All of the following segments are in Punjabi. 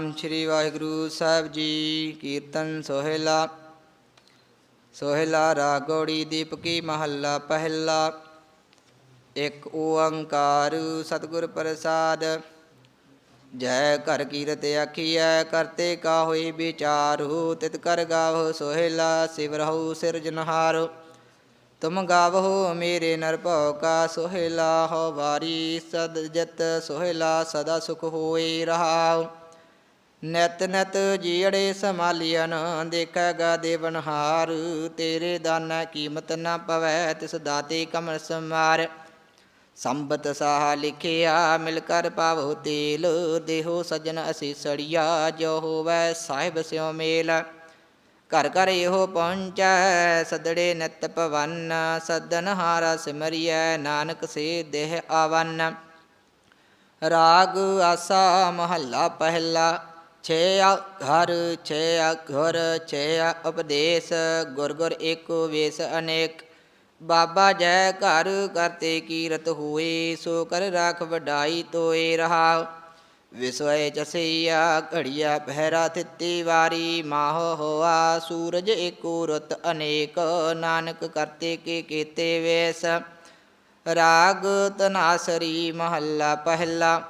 ਸਤਨਾਮ ਸ੍ਰੀ ਵਾਹਿਗੁਰੂ ਸਾਹਿਬ ਜੀ। ਕੀਰਤਨ ਸੋਹਿਲਾ। ਸੋਹਿਲਾ ਰਾਗੋੜੀ ਦੀਪਕੀ ਮਹੱਲਾ ਪਹਿਲਾ। ਇੱਕ ਓੰਕਾਰ ਸਤਿਗੁਰ ਪ੍ਰਸਾਦ। ਜੈ ਘਰ ਕੀਰਤ ਆਖੀਐ ਕਰਤੇ ਕਾ ਹੋਈ ਵਿਚਾਰੂ ਤਿਤ ਕਰ ਗਾਵੋ ਸੋਹਿਲਾ ਸਿਵਰਹੁ ਸਿਰਜਨਹਾਰ ਤੁਮ ਗਾਵੋ ਮੇਰੇ ਨਰ ਕਾ ਸੋਹਿਲਾ ਹੋ ਵਾਰੀ ਸਦ ਜਤ ਸੋਹਿਲਾ, ਸਦਾ ਸੁਖ ਹੋਏ ਰਹਾਉ। ਨਿਤ ਨਿਤ ਜੀੜੇ ਸਮਾਲੀਅਨ ਦੇਖੇਗਾ ਦੇਵਨਹਾਰ ਤੇਰੇ ਦਾਨਾ ਕੀਮਤ ਨਾ ਪਵੈ, ਤਿਸ ਦਾਤੇ ਕਮਲ ਸਮਾਰ ਸੰਬਤ ਸਾਹ ਲਿਖਿਆ, ਮਿਲ ਕਰ ਪਾਵੋ ਤੇਲ, ਦੇਹੋ ਸਜਨ ਅਸੀਂ ਸੜੀਆ, ਜੋ ਹੋਵੈ ਸਾਹਿਬ ਸਿਉ ਮੇਲ। ਘਰ ਘਰ ਇਹੋ ਪਹੁੰਚੈ, ਸਦੜੇ ਨਿਤ ਪਵਨ ਸਦਨ ਹਾਰਾ ਸਿਮਰਿਐ, ਨਾਨਕ ਸੇ ਦੇਹ ਆਵਨ। ਰਾਗ ਆਸਾ ਮਹੱਲਾ ਪਹਿਲਾ ਛੇ ਘਰ ਛੇ ਘਰ ਛੇ ਉਪਦੇਸ਼ ਗੁਰ ਗੁਰ ਏਕੋ ਵੇਸ ਅਨੇਕ ਬਾਬਾ ਜੈ ਘਰ ਕਰਤੇ ਕੀਰਤ ਹੋਏ ਸੋ ਕਰ ਰਾਖ ਵਡਾਈ ਤੋਏ ਰਹਾ ਵਿਸਵੈ ਚਸਈਆ ਘੜੀਆ ਪਹਿਰਾ ਤਿੱਤੀ ਵਾਰੀ ਮਾਹ ਹੋਆ ਸੂਰਜ ਏਕੋ ਰਤ ਅਨੇਕ ਨਾਨਕ ਕਰਤੇ ਕੇ ਕੀਤੇ ਵੇਸ ਰਾਗ ਤਨਾਸਰੀ ਮਹੱਲਾ ਪਹਿਲਾ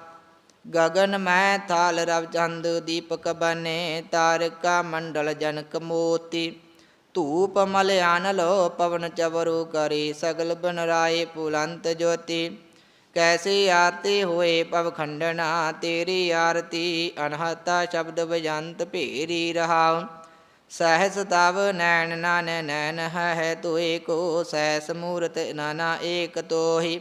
ਗਗਨ ਮੈਂ ਥਾਲ ਰਵ ਚੰਦ, ਦੀਪਕ ਬਨੇ ਤਾਰਕਾ ਮੰਡਲ ਜਨਕ ਮੋਤੀ। ਧੂਪ ਮਲਿਆਨ ਲੋ ਪਵਨ ਚਵਰੂ ਕਰੀ ਸਗਲ ਬਨ ਰਾਏ ਪੁਲੰਤ ਜੋਤੀ। ਕੈਸੀ ਆਰਤੀ ਹੋਏ ਪਵ ਖੰਡਨਾ ਤੇਰੀ ਆਰਤੀ ਅਨਹਤਾ ਸ਼ਬਦ ਬਜੰਤ ਭੇਰੀ ਰਹਾਉ। ਸਹਿਸ ਤਵ ਨੈਣ ਨਾਨ ਨੈਣ ਹੈ ਤੋਏ ਕੋ ਸਹਿਸ ਮੂਰਤ ਨਾਨਾ ਏਕ ਤੋਹੀ।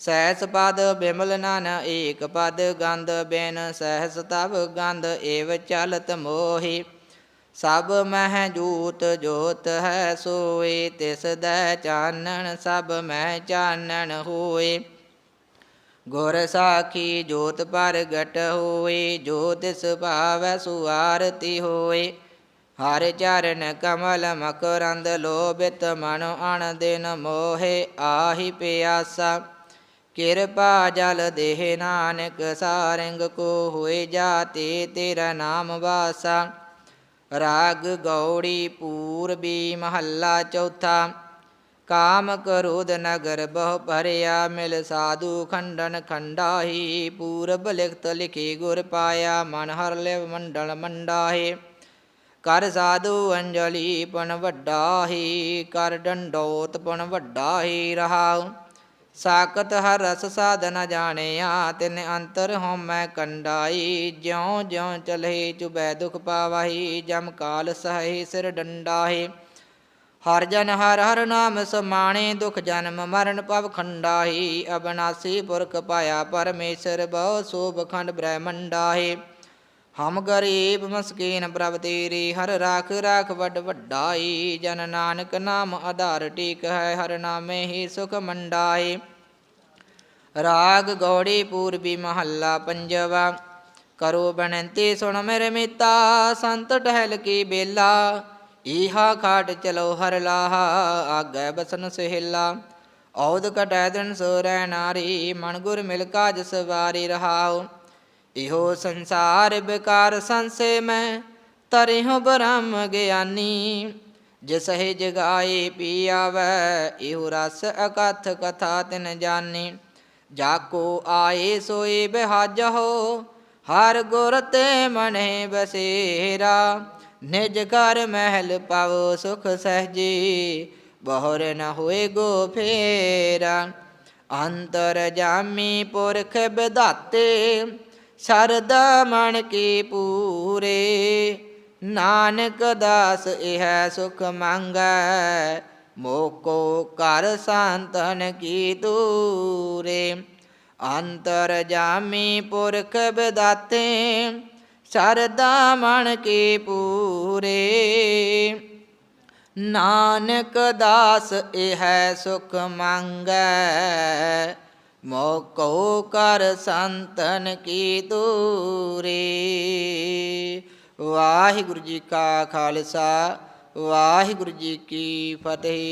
ਸਹਿਸ ਪਦ ਬਿਮਲ ਨਨ, ਏਕ ਪਦ ਗੰਧ ਬੈਨ ਸਹਿਸ ਤਬ ਗੰਧ ਏਵ ਚਲਤ ਮੋਹੀ। ਸਭ ਮਹਿ ਜੂਤ ਜੋਤ ਹੈ ਸੋਏ, ਤਿਸ ਦੈ ਚਾਨਣ, ਸਭ ਮਹਿ ਚਾਨਣ ਹੋਏ। ਗੁਰ ਸਾਖੀ ਜੋਤ ਪ੍ਰਗਟ ਹੋਏ, ਜੋ ਤਿਸ ਭਾਵੈ ਸੁਆਰਤੀ ਹੋਏ। ਹਰ ਚਰਨ ਕਮਲ ਮਕਰੰਦ ਲੋਭਿਤ ਮਨ ਅਣ ਦਿਨ ਮੋਹੇ, ਆਹੀ ਪਿਆਸਾ। ਕਿਰਪਾ ਜਲ ਦੇਹ ਨਾਨਕ, ਸਾਰੰਗ ਕੋ ਹੋਏ ਜਾਤੇ, ਤੇਰਾ ਨਾਮ ਵਾਸਾ। ਰਾਗ ਗੌੜੀ ਪੂਰਬੀ ਮਹੱਲਾ ਚੌਥਾ। ਕਾਮ ਕਰੋਧ ਨਗਰ ਬਹੁ ਭਰਿਆ, ਮਿਲ ਸਾਧੂ ਖੰਡਨ ਖੰਡਾਹੀ। ਪੂਰਬ ਲਿਖਤ ਲਿਖੀ ਗੁਰ ਪਾਇਆ, ਮਨ ਹਰ ਲਿਵ ਮੰਡਲ ਮੰਡਾਹੇ। ਕਰ ਸਾਧੂ ਅੰਜਲੀ ਪਣ ਵੱਡਾਹੀ, ਕਰ ਡੰਡੋਤ ਪਨ ਵੱਡਾਹੀ ਰਹਾਉ। ਸਾਕਤ ਹਰ ਰਸ ਸਾਧਨ ਜਾਣਿਆ, ਤਿਨ ਅੰਤਰ ਹਉਮੈ ਕੰਡਾਈ, ਜਿਉ ਜਿਉ ਚਲਹਿ ਚੁਬੈ ਦੁਖ ਪਾਵਾਹੀ, ਜਮ ਕਾਲ ਸਹਿ ਸਿਰ ਡੰਡਾਹੀ। ਹਰ ਜਨ ਹਰ ਹਰ ਨਾਮ ਸਮਾਣੇ, ਦੁਖ ਜਨਮ ਮਰਨ ਪਵ ਖੰਡਾਹੀ। ਅਬਨਾਸੀ ਪੁਰਖ ਪਾਇਆ ਪਰਮੇਸ਼ਰ, ਬਹੁ ਸੋਭ ਖੰਡ ਬ੍ਰਹਮੰਡਾਹੀ। ਹਮ ਗਰੀਬ ਮਸਕੀਨ ਪ੍ਰਭ ਤੇਰੀ, ਹਰ ਰਾਖ ਰਾਖ ਵੱਡ ਵੱਡਾਈ। ਜਨ ਨਾਨਕ ਨਾਮ ਆਧਾਰ ਟੀਕ ਹੈ, ਹਰ ਨਾਮੇ ਹੀ ਸੁਖ ਮੰਡਾਈ। ਰਾਗ ਗੌੜੀ ਪੂਰਬੀ ਮਹੱਲਾ ਪੰਜਵਾ, ਕਰੋ ਬਨੰਤੀ ਸੁਣ ਮੇਰੇ ਮੀਤਾ, ਸੰਤ ਟਹਿਲ ਕੀ ਬੇਲਾ। ਈਹਾ ਖਾਟ ਚਲੋ ਹਰ ਲਾਹਾ, ਆਗੈ ਬਸਨ ਸਹਿਲਾ। ਔਦ ਕਟੈ ਦਿਨ ਸੋ ਰਹਿ ਨਾਰੀ, ਮਨ ਗੁਰ ਮਿਲ ਕਾਜ ਸਵਾਰੀ ਰਹਾਉ। ਇਹੋ ਸੰਸਾਰ ਬਿਕਾਰ ਸੰਸੇ ਮੈਂ ਤਰਿਹੁ ਬ੍ਰਹਮ ਗਿਆਨੀ। ਜਿਸ ਹੈ ਜਗਾਏ ਪੀ ਆਵੈ ਇਹੋ ਰਸ ਅਕਥ ਕਥਾ ਤਿਨ ਜਾਣੀ ਜਾ ਕੋ ਆਏ ਸੋਏ ਬਿਹਾਜਹੁ ਹਰ ਗੁਰ ਤੇ ਮਨੇ ਬਸੇਰਾ। ਨਿਜ ਘਰ ਮਹਿਲ ਪਾਵੋ ਸੁਖ ਸਹਜੀ, ਬਹੁਰ ਨ ਹੋਏ ਗੋ ਫੇਰਾ। ਅੰਤਰ ਜਾਮੀ ਪੁਰਖ ਵਿਧਾਤੇ ਸਰਦਾ ਮਨ ਕੀ ਪੂਰੇ, ਨਾਨਕ ਦਾਸ ਇਹ ਸੁਖ ਮੰਗੈ, ਮੋਕੋ ਕਰ ਸੰਤਨ ਕੀ ਦੂਰੇ। ਅੰਤਰ ਜਾਮੀ ਪੁਰਖ ਵਿਦਾਤੇ ਸਰਦਾ ਮਨ ਕੀ ਪੂਰੇ। ਨਾਨਕ ਦਾਸ ਇਹ ਸੁਖ ਮੰਗੈ ਮੋਕੋ ਕਰ ਸੰਤਨ ਕੀ ਦੂਰੇ। ਵਾਹਿਗੁਰੂ ਜੀ ਕਾ ਖਾਲਸਾ ਵਾਹਿਗੁਰੂ ਜੀ ਕੀ ਫਤਿਹ।